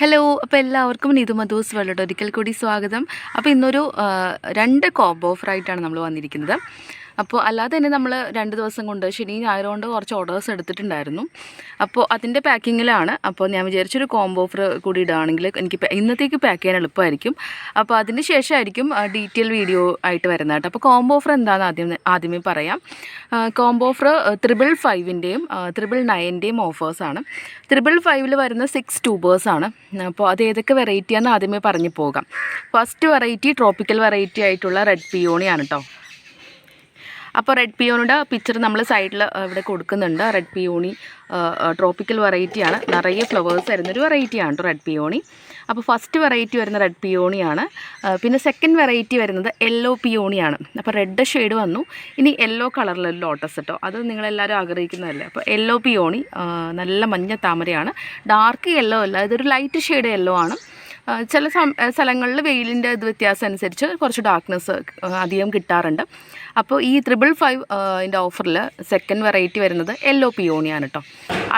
Hello അപ്പോൾ എല്ലാവർക്കും Neethu Madhus world ഒരിക്കൽ കൂടി സ്വാഗതം. അപ്പോൾ ഇന്നൊരു രണ്ട് കോംബോ ഓഫറായിട്ടാണ് നമ്മൾ വന്നിരിക്കുന്നത്. അപ്പോൾ അല്ലാതെ തന്നെ നമ്മൾ രണ്ട് ദിവസം കൊണ്ട് ശനി ഞായർ കൊണ്ട് കുറച്ച് ഓർഡേഴ്സ് എടുത്തിട്ടുണ്ടായിരുന്നു. അപ്പോൾ അതിന്റെ പാക്കിങ്ങിലാണ് അപ്പോൾ ഞാൻ വിചാരിച്ചൊരു കോംബോ ഓഫർ കൂടി ഇടുകയാണെങ്കിൽ എനിക്ക് ഇന്നത്തേക്ക് പാക്ക് ചെയ്യാൻ എളുപ്പമായിരിക്കും. അപ്പോൾ അതിന് ശേഷമായിരിക്കും ഡീറ്റെയിൽ വീഡിയോ ആയിട്ട് വരുന്നത് കേട്ടോ. അപ്പോൾ കോംബോ ഓഫർ എന്താണെന്ന് ആദ്യം ആദ്യമേ പറയാം. കോംബോ ഓഫർ ത്രിബിൾ ഫൈവിന്റെയും ത്രിബിൾ നയന്റെയും ഓഫേഴ്സാണ് ത്രിബിൾ ഫൈവിൽ വരുന്ന സിക്സ് ട്യൂബേഴ്സാണ് അപ്പോൾ അത് ഏതൊക്കെ വെറൈറ്റിയാണെന്ന് ആദ്യമേ പറഞ്ഞു പോകാം. ഫസ്റ്റ് വെറൈറ്റി ട്രോപ്പിക്കൽ വെറൈറ്റി ആയിട്ടുള്ള റെഡ് പിയോണിയാണ് കേട്ടോ. അപ്പോൾ റെഡ് പിയോണിയുടെ പിക്ചർ നമ്മൾ സൈഡിൽ ഇവിടെ കൊടുക്കുന്നുണ്ട്. റെഡ് പിയോണി ട്രോപ്പിക്കൽ വെറൈറ്റിയാണ് നിറയെ ഫ്ലവേഴ്സ് വരുന്നൊരു വെറൈറ്റിയാണ് റെഡ് പിയോണി അപ്പോൾ ഫസ്റ്റ് വെറൈറ്റി വരുന്ന റെഡ് പിയോണിയാണ് പിന്നെ സെക്കൻഡ് വെറൈറ്റി വരുന്നത് യെല്ലോ പിയോണിയാണ് അപ്പോൾ റെഡ് ഷെയ്ഡ് വന്നു. ഇനി യെല്ലോ കളറിലൊരു ലോട്ടസ് കേട്ടോ അത് നിങ്ങളെല്ലാവരും ആഗ്രഹിക്കുന്നതല്ലേ? അപ്പോൾ യെല്ലോ പിയോണി നല്ല മഞ്ഞ താമരയാണ്. ഡാർക്ക് യെല്ലോ അല്ല ഇതൊരു ലൈറ്റ് ഷെയ്ഡ് യെല്ലോ ആണ്. ചില സ്ഥലങ്ങളിൽ വെയിലിന്റെ ഇത് വ്യത്യാസം അനുസരിച്ച് കുറച്ച് ഡാർക്ക്നെസ് അധികം കിട്ടാറുണ്ട്. അപ്പോൾ ഈ ത്രിബിൾ ഫൈവ് ഇതിന്റെ ഓഫറിൽ സെക്കൻഡ് വെറൈറ്റി വരുന്നത് യെല്ലോ പിയോണിയാണ് കേട്ടോ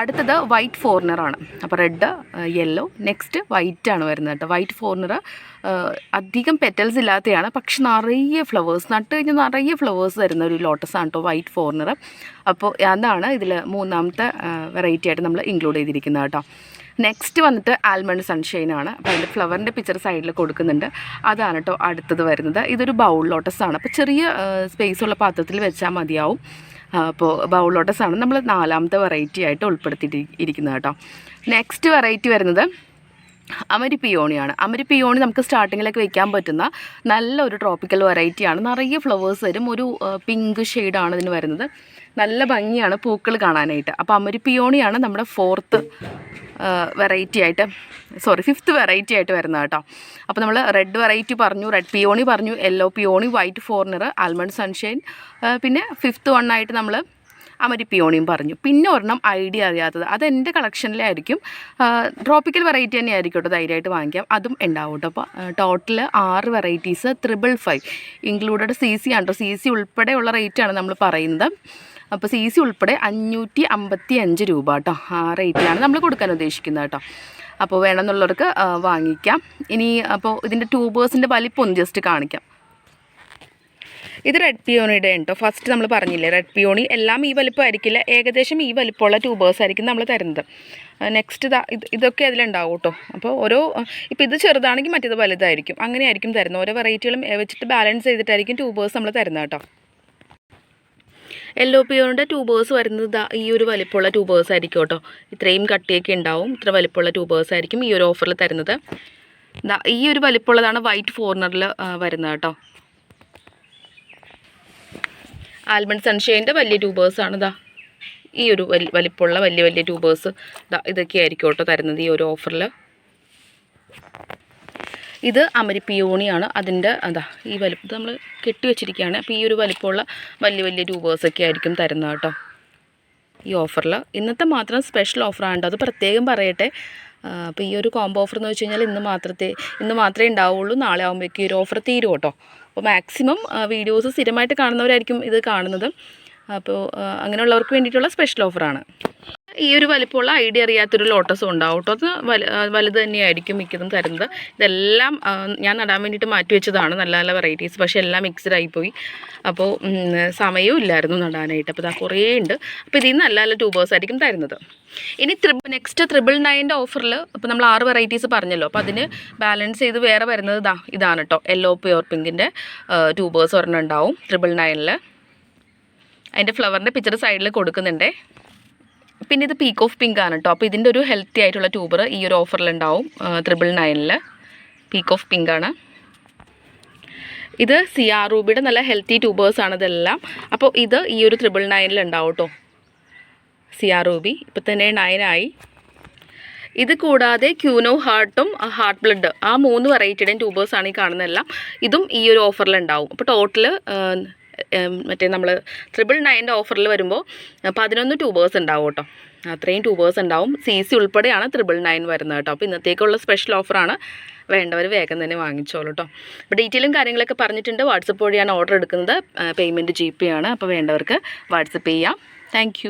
അടുത്തത് വൈറ്റ് ഫോറിനറാണ് അപ്പോൾ റെഡ് യെല്ലോ നെക്സ്റ്റ് വൈറ്റ് ആണ് വരുന്നത് കേട്ടോ വൈറ്റ് ഫോർണർ അധികം പെറ്റൽസ് ഇല്ലാത്തതാണ് പക്ഷെ നിറയെ ഫ്ലവേഴ്സ് നട്ട് കഴിഞ്ഞാൽ നിറയെ ഫ്ലവേഴ്സ് തരുന്ന ഒരു ലോട്ടസ് ആണ് കേട്ടോ വൈറ്റ് ഫോർണർ അപ്പോൾ അതാണ് ഇതിൽ മൂന്നാമത്തെ വെറൈറ്റി ആയിട്ട് നമ്മൾ ഇൻക്ലൂഡ് ചെയ്തിരിക്കുന്നത് കേട്ടോ നെക്സ്റ്റ് വന്നിട്ട് ആൽമണ്ട് സൺഷൈൻ ആണ്. അപ്പോൾ അതിന്റെ ഫ്ലവറിന്റെ പിക്ചർ സൈഡിൽ കൊടുക്കുന്നുണ്ട്. അതാണ് കേട്ടോ അടുത്തത് വരുന്നത്. ഇതൊരു ബൗൾ ലോട്ടസ് ആണ്. അപ്പോൾ ചെറിയ സ്പേസ് ഉള്ള പാത്രത്തിൽ വെച്ചാൽ മതിയാവും. അപ്പോൾ ബൗൾ ലോട്ടസ് ആണ്. നമ്മൾ നാലാമത്തെ വെറൈറ്റി ആയിട്ട് ഉൾപ്പെടുത്തിയിട്ട് ഇരിക്കുന്നത് കേട്ടോ നെക്സ്റ്റ് വെറൈറ്റി വരുന്നത് അമരി പിയോണിയാണ് അമരി പിയോണി നമുക്ക് സ്റ്റാർട്ടിങ്ങിലൊക്കെ വെക്കാൻ പറ്റുന്ന നല്ലൊരു ട്രോപ്പിക്കൽ വെറൈറ്റിയാണ് നിറയെ ഫ്ലവേഴ്സ് വരും. ഒരു പിങ്ക് ഷെയ്ഡാണ് ഇതിന് വരുന്നത്. നല്ല ഭംഗിയാണ് പൂക്കൾ കാണാനായിട്ട്. അപ്പോൾ അമരി പിയോണിയാണ് നമ്മുടെ ഫോർത്ത് വെറൈറ്റി ആയിട്ട് സോറി ഫിഫ്ത്ത് വെറൈറ്റി ആയിട്ട് വരുന്നത് കേട്ടോ. അപ്പോൾ നമ്മൾ റെഡ് വെറൈറ്റി പറഞ്ഞു റെഡ് പിയോണി പറഞ്ഞു യെല്ലോ പിയോണി വൈറ്റ് ഫോർണർ ആൽമണ്ട് സൺഷൈൻ പിന്നെ ഫിഫ്ത്ത് വൺ ആയിട്ട് നമ്മൾ അമരി പിയോണിയും പറഞ്ഞു. പിന്നെ ഒരെണ്ണം ഐഡിയ അറിയാത്തത്. അത് എന്റെ കളക്ഷനിലായിരിക്കും ട്രോപ്പിക്കൽ വെറൈറ്റി തന്നെ ആയിരിക്കും കേട്ടോ ധൈര്യമായിട്ട് വാങ്ങിക്കാം. അതും ഉണ്ടാവും കേട്ടോ. അപ്പോൾ ടോട്ടൽ ആറ് varieties triple five included C C ആണ്. കേട്ടോ സി സി ഉൾപ്പെടെയുള്ള റേറ്റാണ് നമ്മൾ പറയുന്നത്. അപ്പോൾ സി സി ഉൾപ്പെടെ അഞ്ഞൂറ്റി അമ്പത്തി അഞ്ച് രൂപ കേട്ടോ. ആ റേറ്റിലാണ് നമ്മൾ കൊടുക്കാൻ ഉദ്ദേശിക്കുന്നത് കേട്ടോ. അപ്പോൾ വേണമെന്നുള്ളവർക്ക് വാങ്ങിക്കാം. ഇനി അപ്പോൾ ഇതിന്റെ ട്യൂബേഴ്സിന്റെ വലിപ്പം ഒന്ന് ജസ്റ്റ് കാണിക്കാം. ഇത് റെഡ് പിയോണിയുടെ കേട്ടോ ഫസ്റ്റ് നമ്മൾ പറഞ്ഞില്ലേ റെഡ് പിയോണി എല്ലാം ഈ വലിപ്പം ആയിരിക്കില്ല ഏകദേശം ഈ വലിപ്പമുള്ള ട്യൂബേഴ്സ് ആയിരിക്കും നമ്മൾ തരുന്നത്. നെക്സ്റ്റ് ഇത് ഇതൊക്കെ അതിലുണ്ടാവും കേട്ടോ അപ്പോൾ ഓരോ ഇപ്പോൾ ഇത് ചെറുതാണെങ്കിൽ മറ്റേത് വലുതായിരിക്കും. അങ്ങനെയായിരിക്കും തരുന്നത്. ഓരോ വെറൈറ്റികളും വെച്ചിട്ട് ബാലൻസ് ചെയ്തിട്ടായിരിക്കും ട്യൂബേഴ്സ് നമ്മൾ തരുന്നത് കേട്ടോ. യെല്ലോ പിയോണിന്റെ ട്യൂബേഴ്സ് വരുന്നത് ഈ ഒരു വലിപ്പമുള്ള ട്യൂബേഴ്സ് ആയിരിക്കും കേട്ടോ. ഇത്രയും കട്ടിയൊക്കെ ഉണ്ടാവും. ഇത്ര വലിപ്പമുള്ള ട്യൂബേഴ്സ് ആയിരിക്കും ഈ ഒരു ഓഫറിൽ തരുന്നത്. ഈ ഒരു വലിപ്പമുള്ളതാണ് വൈറ്റ് ഫോർണറിൽ വരുന്നത് കേട്ടോ. ആൽമണ്ട് സൺഷൈന്റെ വലിയ ട്യൂബേഴ്സാണ് ഇതാ ഈ ഒരു വലി വലിപ്പമുള്ള വലിയ വലിയ ട്യൂബേഴ്സ് ഇതാ ഇതൊക്കെ ആയിരിക്കും കേട്ടോ തരുന്നത് ഈ ഒരു ഓഫറിൽ ഇത് അമരി പിയൂണിയാണ്. അതിന്റെ അതാ ഈ വലുപ്പം നമ്മൾ കെട്ടി വെച്ചിരിക്കുകയാണ്. അപ്പോൾ ഈ ഒരു വലുപ്പമുള്ള വലിയ വലിയ രൂപേഴ്സൊക്കെ ആയിരിക്കും തരുന്നത് കേട്ടോ. ഈ ഓഫറിൽ ഇന്നത്തെ മാത്രം സ്പെഷ്യൽ ഓഫറാണ് അത് പ്രത്യേകം പറയട്ടെ. അപ്പോൾ ഈ ഒരു കോംബോ ഓഫർ എന്ന് വെച്ച് കഴിഞ്ഞാൽ ഇന്ന് മാത്രത്തെ ഇന്ന് മാത്രമേ ഉണ്ടാവുള്ളൂ. നാളെ ആകുമ്പോഴേക്കും ഈ ഒരു ഓഫർ തീരും കേട്ടോ. അപ്പോൾ മാക്സിമം വീഡിയോസ് സ്ഥിരമായിട്ട് കാണുന്നവരായിരിക്കും ഇത് കാണുന്നത്. അപ്പോൾ അങ്ങനെയുള്ളവർക്ക് വേണ്ടിയിട്ടുള്ള സ്പെഷ്യൽ ഓഫറാണ്. ഈ ഒരു വലിപ്പമുള്ള ഐഡിയ അറിയാത്തൊരു ലോട്ടസും ഉണ്ടാവും കേട്ടോ. അത് വല വലുത് തന്നെയായിരിക്കും മിക്കതും തരുന്നത്. ഇതെല്ലാം ഞാൻ നടാൻ വേണ്ടിയിട്ട് മാറ്റി വെച്ചതാണ് നല്ല നല്ല വെറൈറ്റീസ് പക്ഷേ എല്ലാം മിക്സ്ഡ് ആയിപ്പോയി. അപ്പോൾ സമയവും ഇല്ലായിരുന്നു നടാനായിട്ട്. അപ്പോൾ ഇതാ കുറേ ഉണ്ട്. അപ്പോൾ ഇതിൽ നിന്ന് നല്ല നല്ല ട്യൂബേഴ്സ് ആയിരിക്കും തരുന്നത്. ഇനി ത്രിബിൾ നെക്സ്റ്റ് ത്രിബിൾ നയന്റെ ഓഫറിൽ ഇപ്പോൾ നമ്മൾ ആറ് വെറൈറ്റീസ് പറഞ്ഞല്ലോ. അപ്പോൾ അതിന് ബാലൻസ് ചെയ്ത് വേറെ വരുന്നത് ഇതാ ഇതാണ് കേട്ടോ. യെല്ലോ പ്യുവർ പിങ്കിന്റെ ട്യൂബേഴ്സ് ഒരെണ്ണം ഉണ്ടാവും ത്രിബിൾ നയനിൽ അതിന്റെ ഫ്ലവറിന്റെ പിക്ചർ സൈഡിൽ കൊടുക്കുന്നുണ്ടേ. പിന്നെ ഇത് പീക്ക് ഓഫ് പിങ്ക് ആണ് കേട്ടോ അപ്പോൾ ഇതിന്റെ ഒരു ഹെൽത്തി ആയിട്ടുള്ള ട്യൂബർ ഈ ഒരു ഓഫറിലുണ്ടാവും ത്രിബിൾ നയനിൽ പീക്ക് ഓഫ് പിങ്ക് ആണ്. ഇത് സിയാ റൂബിയുടെ നല്ല ഹെൽത്തി ട്യൂബേഴ്സാണ് ഇതെല്ലാം. അപ്പോൾ ഇത് ഈ ഒരു ത്രിബിൾ നയനിൽ ഉണ്ടാവും കേട്ടോ സിയാ റൂബി ഇപ്പം തന്നെ നയനായി ഇത് കൂടാതെ ക്യൂനോ ഹാർട്ടും ഹാർട്ട് ബ്ലഡ് ആ മൂന്ന് വെറൈറ്റിയുടെയും ട്യൂബേഴ്സാണ് ഈ കാണുന്നതെല്ലാം. ഇതും ഈ ഒരു ഓഫറിലുണ്ടാവും അപ്പോൾ ടോട്ടൽ മറ്റേ നമ്മൾ ട്രിപ്പിൾ നയന്റെ ഓഫറിൽ വരുമ്പോൾ പതിനൊന്ന് ട്യൂബേഴ്സ് ഉണ്ടാവും കേട്ടോ. അത്രയും ട്യൂബേഴ്സ് ഉണ്ടാവും. സി സി ഉൾപ്പെടെയാണ് ട്രിപ്പിൾ നയൻ വരുന്നത് കേട്ടോ. അപ്പോൾ ഇന്നത്തേക്കുള്ള സ്പെഷ്യൽ ഓഫറാണ് വേണ്ടവർ വേഗം തന്നെ വാങ്ങിച്ചോളൂ കേട്ടോ അപ്പോൾ ഡീറ്റെയിലും കാര്യങ്ങളൊക്കെ പറഞ്ഞിട്ടുണ്ട്. വാട്സപ്പ് വഴിയാണ് ഓർഡർ എടുക്കുന്നത്. പേയ്മെന്റ് ജി പേ ആണ് അപ്പോൾ വേണ്ടവർക്ക് വാട്സപ്പ് ചെയ്യാം. താങ്ക്